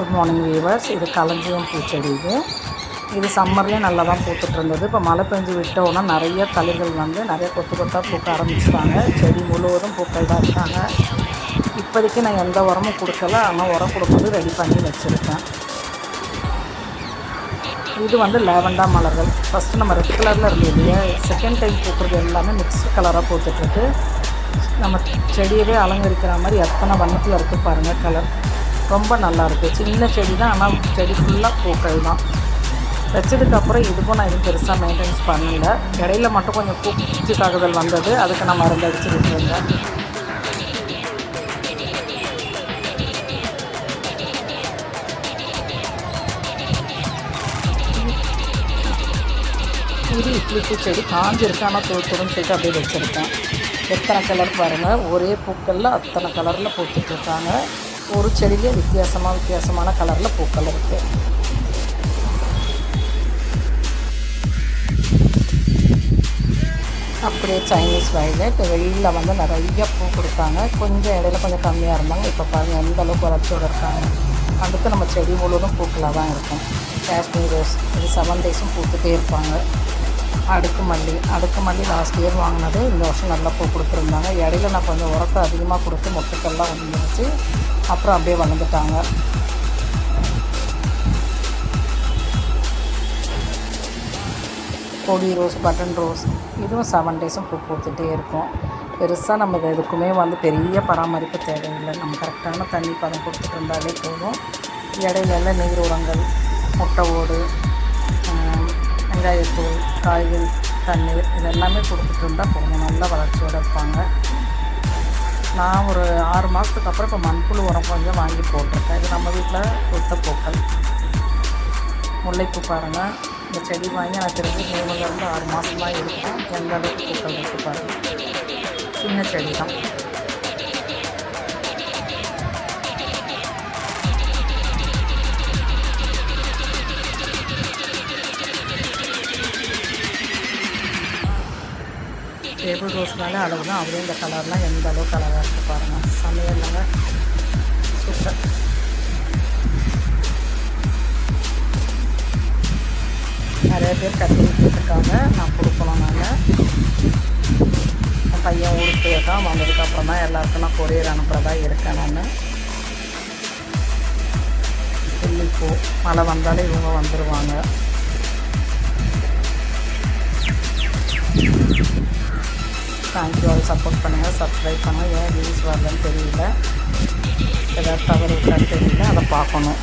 Good morning viewers இது களஞ்சியம் பூச்செடி இது. இது சம்மர்லேயும் நல்லா தான் பூத்துட்டு இருந்தது இப்போ மழை பெஞ்சு விட்டோன்னா நிறைய தளிர்கள் வந்து நிறைய கொத்து கொத்தாக பூக்க ஆரம்பிச்சிட்டாங்க. செடி முழுவதும் பூக்கள் தான் இருக்காங்க. இப்போதைக்கு நான் எந்த உரமும் கொடுக்கல. ஆனால் உரம் கொடுக்குறது ரெடி பண்ணி வச்சுருக்கேன். இது வந்து லேவண்டா மலர்கள். ஃபஸ்ட்டு நம்ம ரெட் கலரில் இருந்தது இல்லையா செகண்ட் டைம் பூக்கிறது எல்லாமே மிக்ஸ்டு கலராக பூத்துட்ருக்கு நம்ம செடியவே அலங்கரிக்கிற மாதிரி எத்தனை வண்ணத்தில் இருக்குது பாருங்கள் கலர் ரொம்ப நல்லா இருக்குது சின்ன செடி தான் ஆனால் செடி ஃபுல்லாக பூக்கள் தான் வச்சதுக்கப்புறம் இதுக்கும் நான் எதுவும் பெருசாக மெயின்டைன்ஸ் பண்ணல. இடையில மட்டும் கொஞ்சம் பூச்சி தாக்குதல் வந்தது. அதுக்கு நான் மருந்து அடிச்சு விட்டுருந்தேன் இது இட்லி பூச்செடி காஞ்சிருக்கு. ஆனால் தூத்துடுன்னு சொல்லிட்டு அப்படியே வச்சுருக்கேன். எத்தனை கலர் பாருங்கள் ஒரே பூக்களில் அத்தனை கலரில் பூத்துட்ருக்காங்க ஒரு செடியிலே வித்தியாசமாக வித்தியாசமான கலரில் பூக்கள் இருக்குது அப்படியே சைனீஸ் வயலட் வெளியில் வந்து நிறைய பூ கொடுத்தாங்க. கொஞ்சம் இடையில கொஞ்சம் கம்மியாக இருந்தாங்க. இப்போ பாருங்கள் எந்த அளவுக்கு வளர்ச்சியோடு இருக்காங்க. அடுத்து நம்ம செடி முழுவதும் பூக்களாக தான் இருக்கும். காஷ்மீர் ரோஸ் இது செவன் டேஸும் பூத்துட்டே இருப்பாங்க. அடுக்கு மல்லி. அடுக்கு மல்லி லாஸ்ட் இயர் வாங்கினது. இந்த வருஷம் நல்லா பூ கொடுத்துருந்தாங்க. இடையில நான் கொஞ்சம் உரத்தை அதிகமாக கொடுத்து மொட்டுக்கள்லாம் வந்துருச்சு அப்புறம் அப்படியே வளர்ந்துட்டாங்க. கொடி ரோஸ் பட்டன் ரோஸ் இதுவும் செவன் டேஸும் பூ பூத்துட்டே இருக்கும். பெருசாக நம்ம இது எதுக்குமே வந்து பெரிய பராமரிப்பு தேவையில்லை. நம்ம கரெக்டான தண்ணி பதம் கொடுத்துட்டு இருந்தாலே போதும். இடையில நீர் உரங்கள் முட்டை ஓடு வெங்காயத்தூள் காய்கள் தண்ணீர் இது எல்லாமே கொடுத்துட்டு இருந்தால் போதும். நல்லா வளர்ச்சியோடு இருப்பாங்க. நான் ஒரு ஆறு மாதத்துக்கு அப்புறம் இப்போ மண்புழு உரம் கொஞ்சம் வாங்கி போட்டிருக்கேன். இது நம்ம வீட்டில் கொடுத்த பூக்கள். முல்லைப்பூ பாருங்கள் இந்த செடி வாங்கி நான் தெரிஞ்சு மூணுலேருந்து ஆறு மாதமாக இருக்கும். எந்த அளவுக்கு பூக்கள் இருக்கு பாருங்கள் சின்ன செடி தான். டேபிள் ரோஸ்னாலே அளவு தான் அப்படியே இந்த கலர்லாம் எந்த அளவுக்கு கலராக இருக்குது பாருங்கள் சமையலாக சூப்பர் நிறைய பேர் கத்திரிட்டு நான் கொடுக்கணும் நாங்கள் என் பையன் ஊருக்கு போயிருக்கான். வந்ததுக்கப்புறம் தான் எல்லாருக்கும் நான் கொரியர் அனுப்புகிறதா இருக்கேன் நான். பூ. மழை வந்தாலே இவங்க வந்துடுவாங்க தேங்க்யூ ஆல் சப்போர்ட் பண்ணுங்கள் சப்ஸ்கிரைப் பண்ணுங்கள் ஏன் வியூஸ் வரலன்னு தெரியல. ஏதாவது தவறு இருக்கான்னு தெரியல அதை பார்க்கணும்.